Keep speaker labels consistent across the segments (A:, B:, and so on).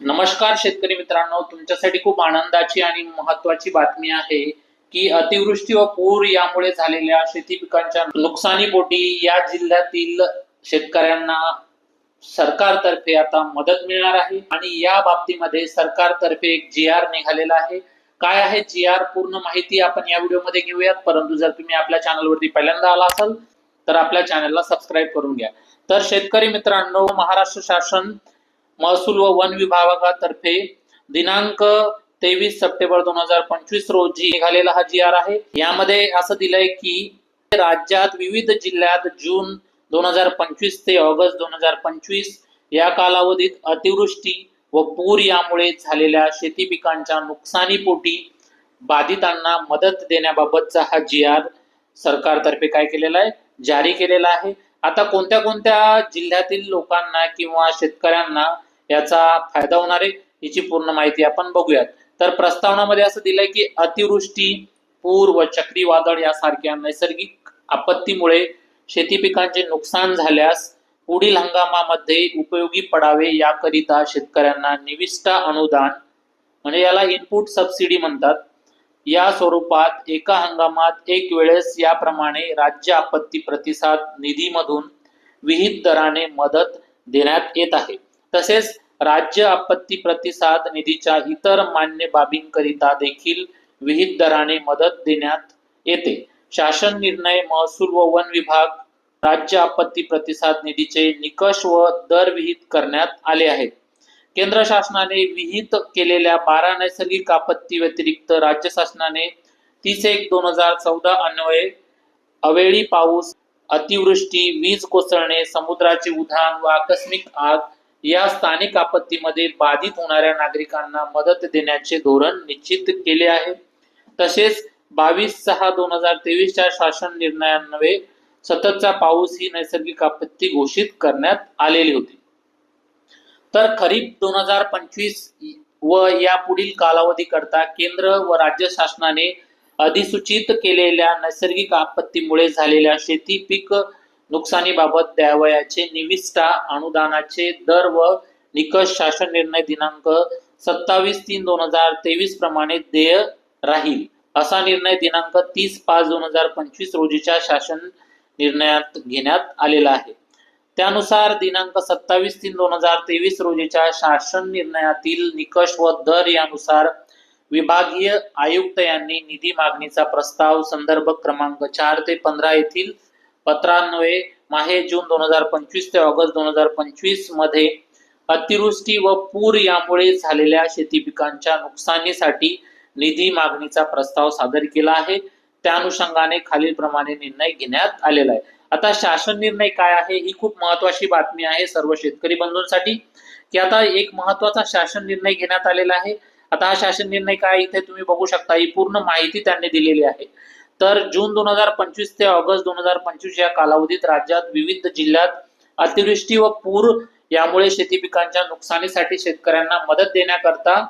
A: नमस्कार शेतकरी मित्रांनो तुमच्यासाठी खूप आनंदाची आणि महत्वाची बातमी आहे की अतिवृष्टी व पूर यामुळे झालेल्या शेती पिकांच्या नुकसानीपोटी या जिल्ह्यातील शेतकऱ्यांना सरकारतर्फे आता मदत मिळणार आहे आणि या बाबतीमध्ये सरकारतर्फे एक जी आर निघालेला आहे. काय आहे जी आर पूर्ण माहिती आपण या व्हिडिओमध्ये घेऊयात. परंतु जर तुम्ही आपल्या चॅनलवरती पहिल्यांदा आला असाल तर आपल्या चॅनलला सबस्क्राईब करून घ्या. तर शेतकरी मित्रांनो महाराष्ट्र शासन महसूल व वन विभागातर्फे दिनांक तेवीस सप्टेंबर दोन हजार पंचवीस रोजी निघालेला हा जी आर आहे. यामध्ये असं दिलंय की राज्यात विविध जिल्ह्यात जून दोन हजार पंचवीस ते ऑगस्ट दोन हजार पंचवीस या कालावधीत अतिवृष्टी व पूर यामुळे झालेल्या शेती पिकांच्या नुकसानीपोटी बाधितांना मदत देण्याबाबतचा हा जी आर सरकारतर्फे काय केलेला आहे? जारी केलेला आहे. आता कोणत्या कोणत्या जिल्ह्यातील लोकांना किंवा शेतकऱ्यांना याचा फायदा होणार आहे याची पूर्ण माहिती आपण बघूयात. तर प्रस्तावनामध्ये असं दिलंय की अतिवृष्टी पूर व चक्रीवादळ यासारख्या नैसर्गिक आपत्तीमुळे शेती पिकांचे नुकसान झाल्यास पुढील हंगामामध्ये उपयोगी पडावे याकरिता शेतकऱ्यांना निविष्ठा अनुदान म्हणजे याला इनपुट सबसिडी म्हणतात. या स्वरूपात एका हंगामात एक वेळेस याप्रमाणे राज्य आपत्ती प्रतिसाद निधीमधून विहित दराने मदत देण्यात येत आहे. तसेच राज्य आपत्ती प्रतिसाद निधीच्या इतर मान्य बाबींकरिता देखील विहित दराने मदत देण्यात येते. शासन निर्णय महसूल व वन विभाग राज्य आपत्ती प्रतिसाद निधीचे निकष व दर विहित करण्यात आले आहेत. केंद्र शासनाने विहित केलेल्या बारा नैसर्गिक आपत्ती व्यतिरिक्त राज्य शासनाने तीस एक दोन हजार चौदा अन्वये अवेळी पाऊस अतिवृष्टी वीज कोसळणे समुद्राचे उधाण व आकस्मिक आग या स्थानिक आपत्तीमध्ये बाधित होणाऱ्या नागरिकांना मदत देण्याचे धोरण निश्चित केले आहे. तसेच बावीस सहा दोन हजार तेवीसच्या शासन निर्णयान्वये सततचा पाऊस ही नैसर्गिक आपत्ती घोषित करण्यात आलेली होती. तर खरीप दोन हजार पंचवीस व या पुढील कालावधी करता केंद्र व राज्य शासनाने अधिसूचित केलेल्या नैसर्गिक आपत्तीमुळे झालेल्या शेती पीक नुकसानीबाबत द्यावयाचे निविष्ठा अनुदानाचे दर व निकष शासन निर्णय दिनांक सत्तावीस तीन दोन हजार तेवीस प्रमाणे देय राहील. असा निर्णय दिनांक तीस पाच दोन हजार पंचवीस रोजीच्या शासन निर्णयात घेण्यात आलेला आहे. त्यानुसार दिनांक सत्तावीस तीन दोन हजार तेवीस रोजीच्या शासन निर्णयातील निकष व दर यानुसार विभागीय आयुक्त यांनी निधी मागणीचा प्रस्ताव संदर्भ क्रमांक चार ते पंधरा येथील पत्रान्वये माहे जून दोन हजार पंचवीस ते ऑगस्ट दोन हजार पंचवीसमध्ये अतिवृष्टी व पूर यामुळे झालेल्या शेती पिकांच्या नुकसानीसाठी निधी मागणीचा प्रस्ताव सादर केला आहे. त्या अनुषंगाने खालीलप्रमाणे निर्णय घेण्यात आलेला आहे. आता शासन निर्णय काय आहे ही खूप महत्वाची बातमी आहे सर्व शेतकरी बंधूंसाठी. की आता एक महत्त्वाचा शासन निर्णय घेण्यात आलेला आहे. आता हा शासन निर्णय काय इथे तुम्ही बघू शकता ही पूर्ण माहिती त्यांनी दिलेली आहे. तर जून दोन हजार पंचवीस ते ऑगस्ट दोन हजार पंचवीस या कालावधीत राज्यात विविध जिल्ह्यात अतिवृष्टी व पूर यामुळे शेती पिकांच्या नुकसानीसाठी शेतकऱ्यांना मदत देण्याकरता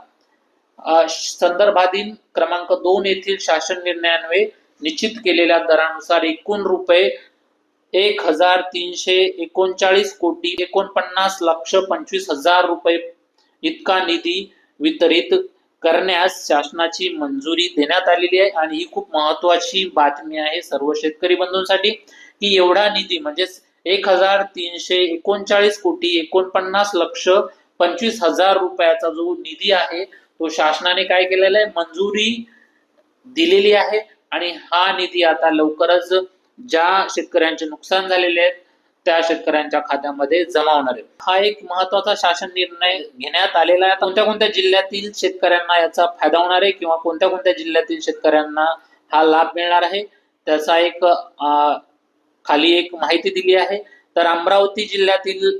A: संदर्भाधीन क्रमांक दोन येथील शासन निर्णयान्वये निश्चित केलेल्या दरानुसार एकूण रुपये एक हजार तीनशे एकोणचाळीस कोटी एकोणपन्नास लक्ष पंचवीस हजार रुपये इतका निधी वितरित करण्यास शासनाची मंजुरी देण्यात आलेली आहे आणि ही खूप महत्वाची बातमी आहे सर्व शेतकरी बंधूंसाठी की एवढा निधी म्हणजेच एक हजार तीनशे एकोणचाळीस कोटी एकोणपन्नास लक्ष पंचवीस हजार रुपयाचा जो निधी आहे तो शासनाने काय केलेला आहे? मंजुरी दिलेली आहे आणि हा निधी आता लवकरच ज्या शेतकऱ्यांचे नुकसान झालेले आहेत त्या शेतकऱ्यांच्या खात्यामध्ये जमा होणार आहे. हा एक महत्त्वाचा शासन निर्णय घेण्यात आलेला आहे. कोणत्या कोणत्या जिल्ह्यातील शेतकऱ्यांना याचा फायदा होणार आहे किंवा कोणत्या कोणत्या जिल्ह्यातील शेतकऱ्यांना हा लाभ मिळणार आहे? त्याचा एक खाली एक माहिती दिली आहे. तर अमरावती जिल्ह्यातील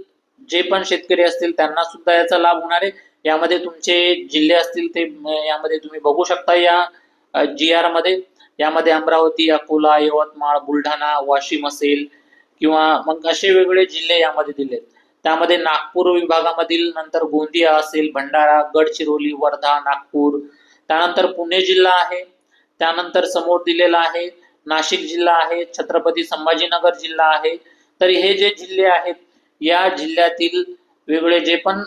A: जे पण शेतकरी असतील त्यांना सुद्धा याचा लाभ होणार आहे. यामध्ये तुमचे जिल्हे असतील ते यामध्ये तुम्ही बघू शकता या जी आरमध्ये. यामध्ये अमरावती अकोला यवतमाळ बुलढाणा वाशिम असेल किंवा मग असे वेगवेगळे जिल्हे यामध्ये दिलेत. त्यामध्ये नागपूर विभागामधील नंतर गोंदिया असेल भंडारा गडचिरोली वर्धा नागपूर त्यानंतर पुणे जिल्हा आहे त्यानंतर समोर दिलेला आहे नाशिक जिल्हा आहे छत्रपती संभाजीनगर जिल्हा आहे. तर हे जे जिल्हे आहेत या जिल्ह्यातील वेगळे जे पण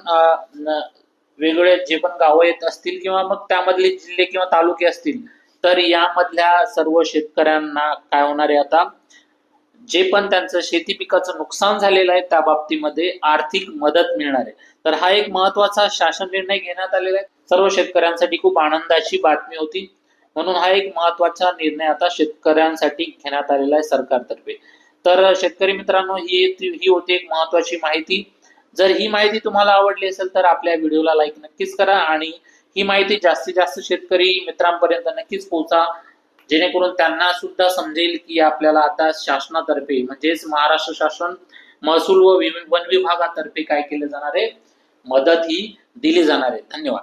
A: वेगळे जे पण गावं येत असतील किंवा मग त्यामधले जिल्हे किंवा तालुके असतील तर यामधल्या सर्व शेतकऱ्यांना काय होणार आहे आता? जे पण त्यांचं शेती पिकाचं नुकसान झालेलं आहे त्या बाबतीमध्ये आर्थिक मदत मिळणार आहे. तर हा एक महत्त्वाचा शासन निर्णय घेण्यात आलेला आहे. सर्व शेतकऱ्यांसाठी खूप आनंदाची बातमी होती. म्हणून हा एक महत्त्वाचा निर्णय आता शेतकऱ्यांसाठी घेण्यात आलेला आहे सरकारतर्फे. तर शेतकरी मित्रांनो ही ही होती एक महत्वाची माहिती. जर ही माहिती तुम्हाला आवडली असेल तर आपल्या व्हिडिओला लाईक नक्कीच करा आणि ही माहिती जास्तीत जास्त शेतकरी मित्रांपर्यंत नक्कीच पोहोचा. जेणेकरून त्यांना सुद्धा समजेल की आपल्याला आता शासनातर्फे म्हणजेच महाराष्ट्र शासन महसूल व वन विभागातर्फे काय केले जाणार आहे? मदत ही दिली जाणार आहे. धन्यवाद.